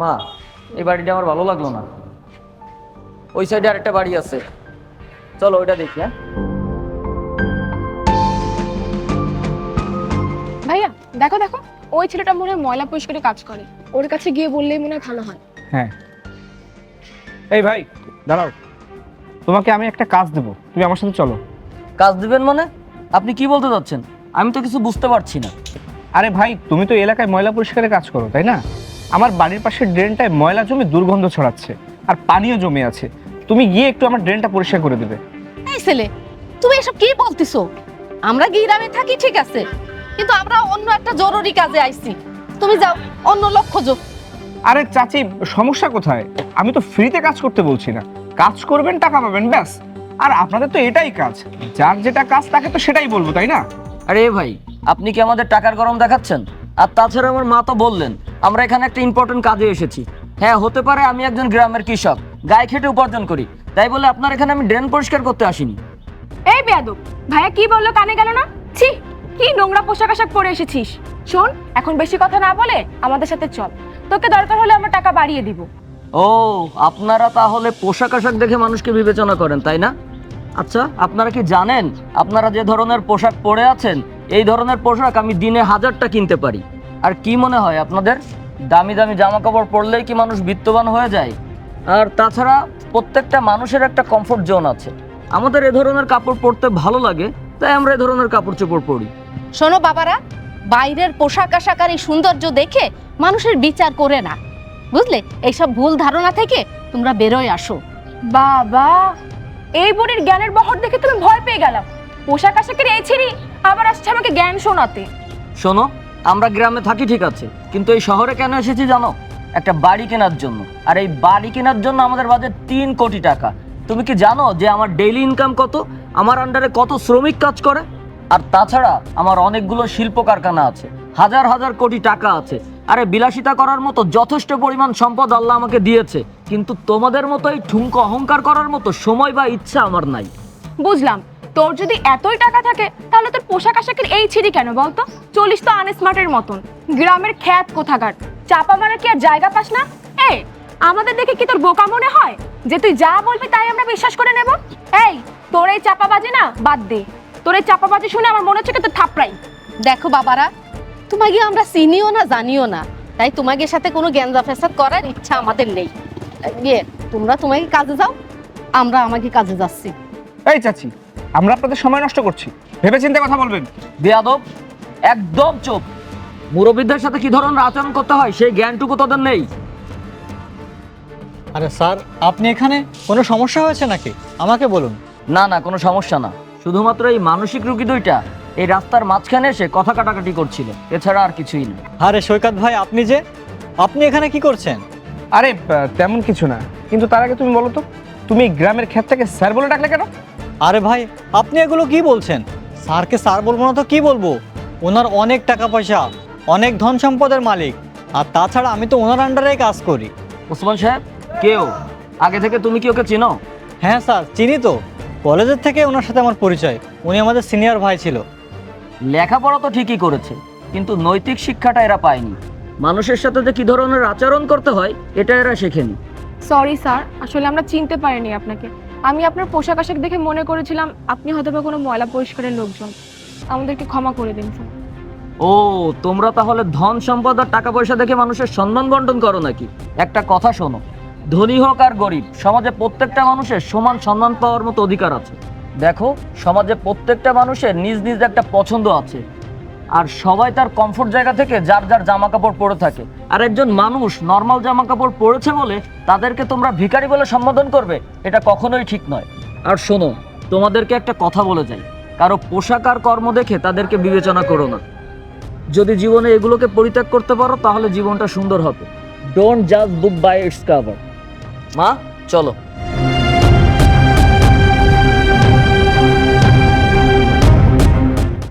মা এই বাড়িটা আমার ভালো লাগল না। ওই সাইডে আরেকটা বাড়ি আছে। চলো ওইটা দেখি হ্যাঁ? ভাইয়া দেখো দেখো ওই ছেলেটা মনে হয় ময়লা পরিষ্কারে কাজ করে। ওর কাছে গিয়ে বললেই মনে হয় ভালো হয়। হ্যাঁ। এই ভাই দাঁড়াও। তোমাকে আমি একটা কাজ দেবো। তুমি আমার সাথে চলো। কাজ দিবেন মানে? আপনি কি বলতে চাচ্ছেন আমি তো কিছু বুঝতে পারছি না। আরে ভাই তুমি তো এলাকায় ময়লা পরিষ্কারের কাজ করো তাই না? আমার বাড়ির পাশের ড্রেনটায় ময়লা জমে দুর্গন্ধ ছড়াচ্ছে আর পানিও জমে আছে। তুমি গিয়ে একটু আমার ড্রেনটা পরিষ্কার করে দেবে। এই ছেলে তুমি এসব কি বলতিছো? আমরা গ্রামে থাকি ঠিক আছে কিন্তু আমরা অন্য একটা জরুরি কাজে আইছি। তুমি যাও অন্য লোক খোঁজো আরে চাচি সমস্যা কোথায়? আমি তো ফ্রিতে কাজ করতে বলছি না। কাজ করবেন টাকা পাবেন ব্যাস। আর আপনাদের তো এটাই কাজ। যার যেটা কাজ তাকে তো সেটাই বলব তাই না? আরে ভাই আপনি কি আমাদের টাকার গরম দেখাচ্ছেন? আর তাছাড়া আমার মা তো বললেন আমরা এখানে একটা ইম্পর্টেন্ট কাজে এসেছি। হ্যাঁ হতে পারে আমি একজন গ্রামের কৃষক গায়ে খেটে উপার্জন করি। তাই বলে আপনার এখানে আমি ড্রেন পরিষ্কার করতে আসিনি। এই বেয়াদব ভাইয়া কি বলল কানে গেল না? ছি কি নোংরা পোশাক আশাক পরে এসেছিস। শোন এখন বেশি কথা না বলে আমাদের সাথে চল। তোকে দরকার হলে আমরা টাকা বাড়িয়ে দিব। ও আপনারা তাহলে পোশাক আশাক দেখে মানুষকে বিবেচনা করেন তাই না? আচ্ছা আপনারা কি জানেন আপনারা যে ধরনের পোশাক পরে আছেন এই ধরনের পোশাক আমি দিনে হাজারটা কিনতে পারি। আর কি মনে হয় আপনাদের? দামি দামি জামা কাপড় পরলেই কি মানুষ বিত্তবান হয়ে যায়? আর তাছাড়া প্রত্যেকটা মানুষের একটা কমফোর্ট জোন আছে। আমাদের এ ধরনের কাপড় পরতে ভালো লাগে তাই আমরা এ ধরনের কাপড় চোপড় পরি। শোনো বাবারা বাইরের পোশাক আশাক আর এই সৌন্দর্য দেখে মানুষের বিচার করে না। বুঝলে? এইসব ভুল ধারণা থেকে তোমরা বেরোয় আসো। বাবা এই বুড়ির জ্ঞানের বহর দেখে তুমি ভয় পেয়ে গেলাম। পোশাক আশাকের এই ছিড়ি আসছে আমাকে জ্ঞান শোনাতে। শোনো আমরা গ্রামে থাকি ঠিক আছে কিন্তু এই শহরে কেন এসেছি জানো? একটা বাড়ি কেনার জন্য। আর এই বাড়ি কেনার জন্য আমাদের বাজেট তিন কোটি টাকা। তুমি কি জানো যে আমার ডেইলি ইনকাম কত? আমার আন্ডারে কত শ্রমিক কাজ করে? আর তাছাড়া আমার অনেকগুলো শিল্প কারখানা আছে। হাজার হাজার কোটি টাকা আছে। আরে বিলাসিতা করার মতো যথেষ্ট পরিমাণ সম্পদ আল্লাহ আমাকে দিয়েছে। কিন্তু তোমাদের মতোই ঠুমকো অহংকার করার মতো সময় বা ইচ্ছা আমার নাই। বুঝলাম। তোর যদি এতই টাকা থাকে তাহলে তোর পোশাক আশাকের এই ছিড়ি কেন বলতো? চলিস তো আনস্মার্টের মতন। গ্রামের খ্যাত কোথাকার। চাপা মারা কি আর জায়গা পাস না? এই আমাদের দেখে কি তোর বোকা মনে হয়? যে তুই যা বলবি তাই আমরা বিশ্বাস করে নেব? এই তোর এই চাপাবাজি না বাদ দে। তোর এই চাপাবাজি শুনে আমার মনে হচ্ছে কি তোর থাপড়াই। দেখো বাবারা তোমাকে আমরা চিনিও না জানিও না। তাই তোমাদের সাথে কোনো জ্ঞানজা ফেসাদ করার ইচ্ছা আমাদের নেই। ইয়ে তোমরা তোমাকে কাজে যাও আমরা আমাকে কাজে যাচ্ছি। এই চাচি আমরা আপনাদের সময় নষ্ট করছি। ভেবে চিন্তে কথা বলবেন। বেয়াদব একদম চোখ মুরব্বীদের সাথে কি ধরনের আচরণ করতে হয় সেই জ্ঞানটুকু তোদের নেই। আরে স্যার আপনি এখানে কোনো সমস্যা হয়েছে নাকি? আমাকে বলুন। না না কোনো সমস্যা না। শুধুমাত্র এই মানসিক রুগী দুইটা এই রাস্তার মাঝখানে এসে কথা কাটাকাটি করছিল। এছাড়া আর কিছুই না। আরে সৈকত ভাই আপনি যে আপনি এখানে কি করছেন? আরে তেমন কিছু না। কিন্তু তার আগে তুমি বলো তো তুমি গ্রামের গ্রামের থেকে স্যার বলে ডাকলে কেন? আরে ভাই আপনি এগুলো কি বলছেন? স্যারকে স্যার বলব না তো কি বলব? ওনার অনেক টাকা পয়সা অনেক ধন সম্পদের মালিক। আর তাছাড়া আমি তো ওনার আন্ডারেই কাজ করি। ওসমান সাহেব কেউ? আগে থেকে তুমি কি ওকে চিনো? হ্যাঁ স্যার চিনি তো। কলেজের থেকে ওনার সাথে আমার পরিচয়। উনি আমাদের সিনিয়র ভাই ছিল। লেখাপড়া তো ঠিকই করেছে কিন্তু নৈতিক শিক্ষাটা এরা পায়নি। মানুষের সাথে যে কি ধরনের আচরণ করতে হয় এটা এরা শেখেনি। সরি স্যার আসলে আমরা চিনতে পারিনি আপনাকে। আমি আপনার পোশাক আশাক দেখে মনে করেছিলাম আপনি হয়তো বা কোনো ময়লা পরিষ্কারের লোকজন। আমাদেরকে ক্ষমা করে দিন ও, তোমরা তাহলে ধন সম্পদ আর টাকা পয়সা দেখে মানুষের সম্মান বন্টন করো নাকি? একটা কথা শোনো, ধনী হোক আর গরিব, সমাজে প্রত্যেকটা মানুষের সমান সম্মান পাওয়ার মতো অধিকার আছে। দেখো, সমাজে প্রত্যেকটা মানুষের নিজ নিজ একটা পছন্দ আছে। আর সবাই তার কমফোর্ট জায়গা থেকে যার যার জামা কাপড় পরে থাকে। আর একজন মানুষ নর্মাল জামা কাপড় পরেছে বলে তাদেরকে তোমরা ভিখারি বলে সম্বোধন করবে, এটা কখনোই ঠিক নয়। আর শোনো, তোমাদেরকে একটা কথা বলে যাই। কারও পোশাক আর কর্ম দেখে তাদেরকে বিবেচনা করো না। যদি জীবনে এগুলোকে পরিত্যাগ করতে পারো, তাহলে জীবনটা সুন্দর হবে। Don't just book by its cover মা, চলো।